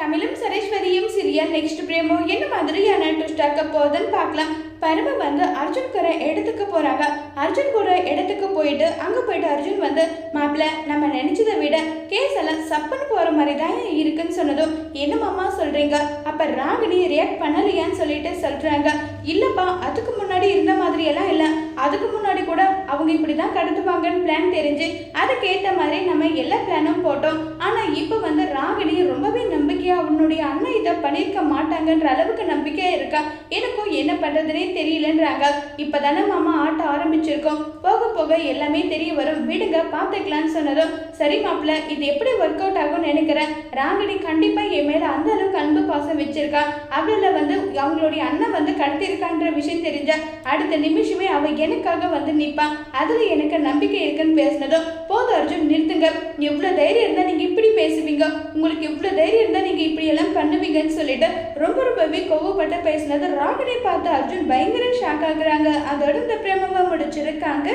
தமிழும் சரஸ்வதியும் serial next பிரேமோ என்ன மாதிரியான ட்விஸ்டாக்க போகுதுன்னு பார்க்கலாம். பரம வந்து அர்ஜுன் கூட இடத்துக்கு போகிறாங்க அர்ஜுன் கூட இடத்துக்கு போயிட்டு அங்கே போயிட்டு அர்ஜுன் வந்து மாப்பிள்ள நம்ம நினச்சதை விட கேஸ் எல்லாம் சப்புன்னு போகிற மாதிரி தான் இருக்குன்னு சொன்னதும் என்ன மாமா சொல்கிறீங்க அப்போ ராகினி ரியாக்ட் பண்ணலையான்னு சொல்லிட்டு சொல்கிறாங்க இல்லைப்பா அதுக்கு முன்னாடி இருந்த மாதிரி எல்லாம் இல்லை. அதுக்கு முன்னாடி கூட அவங்க இப்படி தான் கடத்துவாங்கன்னு பிளான் தெரிஞ்சு அதுக்கேற்ற மாதிரி நம்ம எல்லா பிளானும் போட்டோம். ஆனால் இப்போ வந்து உன்னுடைய அண்ணன் இதை பண்ணியிருக்க மாட்டாங்கன்ற அளவுக்கு நம்பிக்கை இருக்கா? எனக்கும் என்ன பண்ணுறதுனே தெரியலன்றாங்க. இப்போ தானே மாமா ஆட்ட ஆரம்பிச்சிருக்கோம். போக போக எல்லாமே தெரிய வரும். விடுங்க பார்த்துக்கலாம்னு சொன்னதும் சரி மாப்பிள்ள இது எப்படி ஒர்க் அவுட் ஆகும்னு நினைக்கிறேன். ராங்கினி கண்டிப்பாக என் மேலே அந்த அளவுக்கு அன்பு பாசம் வச்சிருக்கா. அவள வந்து அவங்களுடைய அண்ணன் வந்து கடத்திருக்கான்ற விஷயம் தெரிஞ்ச அடுத்த நிமிஷமே அவ எனக்காக வந்து நிற்பான் அதில் எனக்கு நம்பிக்கை இருக்குன்னு பேசினதும் போதும் அர்ஜுன் நிறுத்துங்க. எவ்வளோ தைரியம் இருந்தால் நீங்கள் இப்படி பேசுவீங்க? உங்களுக்கு இவ்வளோ தைரியம் இருந்தால் நீங்கள் இப்படி எல்லாம் பண்ணுவீங்கன்னு சொல்லிட்டு ரொம்ப ரொம்பவே கோவப்பட்டு பேசினது ராகினி பார்த்து அர்ஜுன் பயங்கர ஷாக் ஆகுறாங்க. அதோட இந்த பிரேமமாக முடிச்சிருக்காங்க.